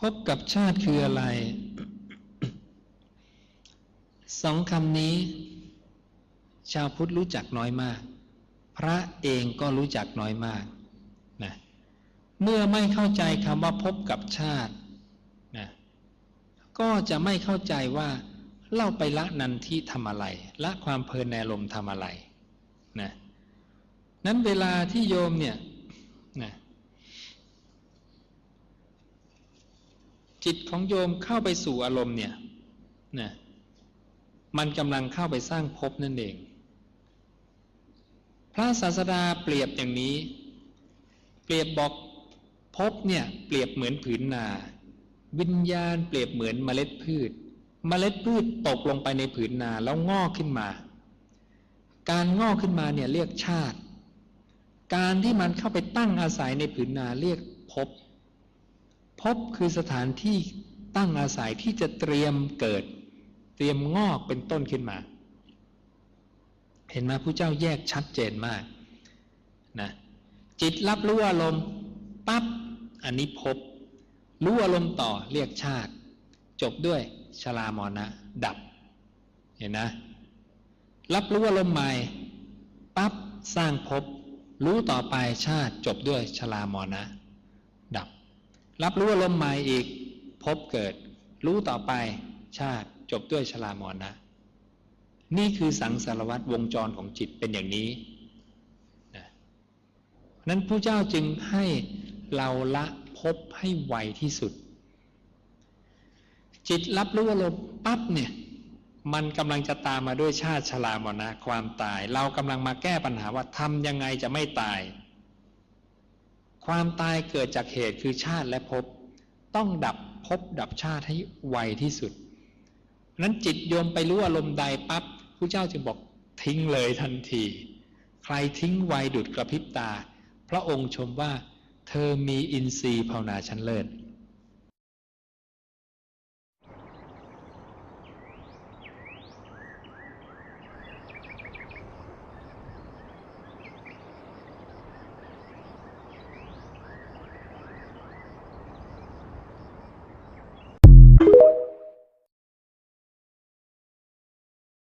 พบกับชาติคืออะไร สองคำนี้ ชาวพุทธรู้จักน้อยมาก พระเองก็รู้จักน้อยมากนะเมื่อไม่เข้าใจคำว่าพบกับชาตินะก็จะไม่เข้าใจว่าเล่าไปละนันที่ทำอะไร ละความเพลินในอารมทำอะไรนะนั้นเวลาที่โยมเนี่ยนะ จิตของโยมเข้าไปสู่อารมณ์เนี่ยนะมันกำลังเข้าไปสร้างภพนั่นเอง พระศาสดาเปรียบอย่างนี้ เปรียบบอกภพเนี่ยเปรียบเหมือนผืนนา วิญญาณเปรียบเหมือนเมล็ดพืช เมล็ดพืชตกลงไปในผืนนาแล้วงอกขึ้นมา การงอกขึ้นมาเนี่ยเรียกชาติ การที่มันเข้าไปตั้งอาศัยในผืนนาเรียกภพ ภพคือสถานที่ตั้งอาศัยที่จะเตรียมเกิด เตรียมงอกเป็นต้นขึ้นมา เห็นไหมผู้เจ้าแยกชัดเจนมากนะจิตรับรู้อารมณ์ปั๊บอันนี้ภพรู้อารมณ์ต่อเรียกชาติ จบด้วยชรามรณะ ดับ เห็นนะ รับรู้อารมณ์ใหม่ปั๊บสร้างภพรู้ต่อไปชาติจบด้วยชรามรณะ ดับ รับรู้อารมณ์ใหม่อีกพบเกิด รู้ต่อไปชาติจบด้วยชรามรณะ นี่คือสังสารวัตรวงจรของจิตเป็นอย่างนี้นะนั้นพระเจ้าจึงให้เราละพบให้ไวที่สุด จิตรับรู้อารมณ์ปั๊บเนี่ยมันกำลังจะตามมาด้วยชาติชรามรณะความตาย เรากำลังมาแก้ปัญหาว่าทำยังไงจะไม่ตาย ความตายเกิดจากเหตุคือชาติและภพต้องดับภพดับชาติให้ไวที่สุด นั้นจิตโยมไปรู้อารมณ์ใดปั๊บผู้เจ้าจึงบอกทิ้งเลยทันที ใครทิ้งไวดุดกระพริบตา พระองค์ชมว่า เธอมีอินทรีย์ภาวนาชั้นเลิศ